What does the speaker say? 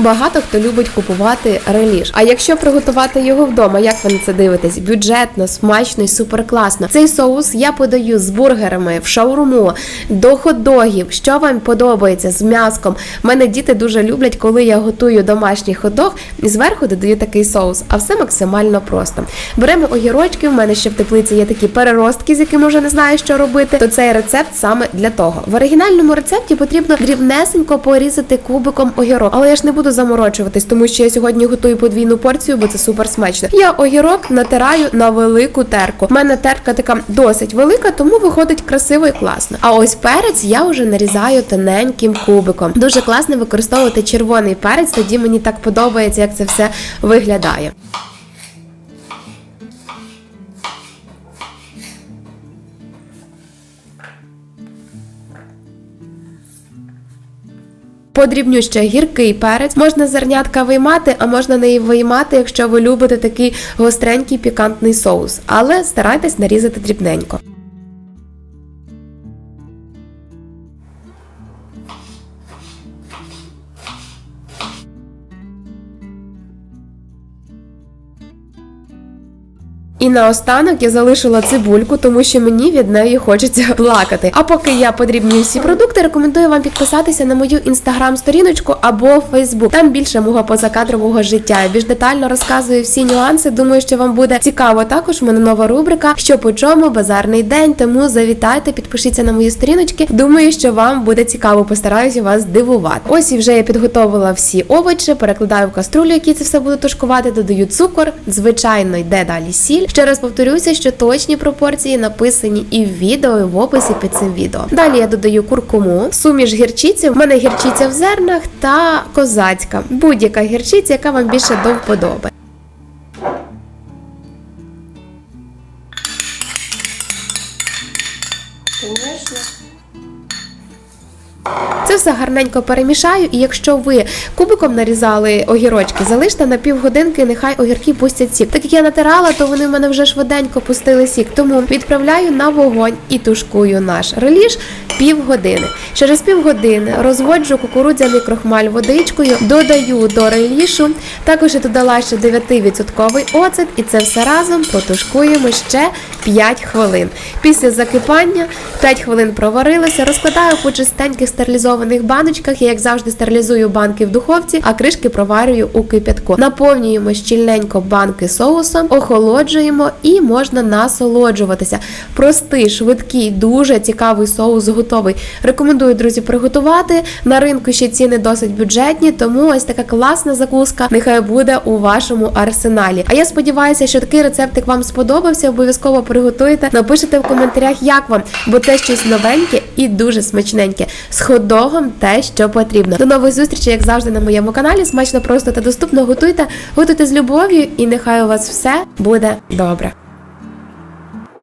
багато хто любить купувати реліж. А якщо приготувати його вдома, як ви на це дивитесь? Бюджетно, смачно і супер класно. Цей соус я подаю з бургерами в шаурму, до хот-догів. Що вам подобається з м'яском? Мене діти дуже люблять, коли я готую домашній хот-дог і зверху додаю такий соус. А все максимально просто. Беремо огірочки. В мене ще в теплиці є такі переростки, з якими вже не знаю, що робити. То цей рецепт саме для того. В оригінальному рецепті потрібно дрібнесенько порізати кубиком огірок. Але я ж не буду заморочуватись, тому що я сьогодні готую подвійну порцію, бо це супер смачно. Я огірок натираю на велику терку. У мене терка така досить велика, тому виходить красиво і класно. А ось перець я вже нарізаю тоненьким кубиком. Дуже класно використовувати червоний перець, тоді мені так подобається, як це все виглядає. Подрібню ще гіркий перець. Можна зернятка виймати, а можна не виймати, якщо ви любите такий гостренький пікантний соус. Але старайтесь нарізати дрібненько. І наостанок я залишила цибульку, тому що мені від неї хочеться плакати. А поки я подрібнюю всі продукти, рекомендую вам підписатися на мою інстаграм-сторіночку або Фейсбук. Там більше мого позакадрового життя. Більш детально розказую всі нюанси. Думаю, що вам буде цікаво. Також в мене нова рубрика Що по чому базарний день. Тому завітайте, підпишіться на мої сторіночки. Думаю, що вам буде цікаво. Постараюся вас здивувати. Ось і вже я підготовила всі овочі, перекладаю в каструлю, які це все буду тушкувати. Додаю цукор. Звичайно, йде далі сіль. Ще раз повторюся, що точні пропорції написані і в відео, і в описі під цим відео. Далі я додаю куркуму, суміш гірчиці. В мене гірчиця в зернах та козацька. Будь-яка гірчиця, яка вам більше до вподоби. Це все гарненько перемішаю, і якщо ви кубиком нарізали огірочки, залиште на півгодинки, нехай огірки пустять сік. Так як я натирала, то вони в мене вже швиденько пустили сік. Тому відправляю на вогонь і тушкую наш реліж півгодини. Через півгодини розводжу кукурудзяний крохмаль водичкою, додаю до релішу. Також я додала ще 9% оцет, і це все разом протушкуємо ще 5 хвилин. Після закипання 5 хвилин проварилося, розкладаю по чистеньких стерилізованих баночках. Я, як завжди, стерилізую банки в духовці, а кришки проварюю у кипятку. Наповнюємо щільненько банки соусом, охолоджуємо і можна насолоджуватися. Простий, швидкий, дуже цікавий соус готовий. Рекомендую, друзі, приготувати. На ринку ще ціни досить бюджетні, тому ось така класна закуска нехай буде у вашому арсеналі. А я сподіваюся, що такий рецептик вам сподобався. Обов'язково приготуйте. Напишите в коментарях, як вам, бо це щось новеньке і дуже смачненьке. З хот-догом те, що потрібно. До нових зустрічей, як завжди, на моєму каналі. Смачно, просто та доступно. Готуйте, готуйте з любов'ю, і нехай у вас все буде добре.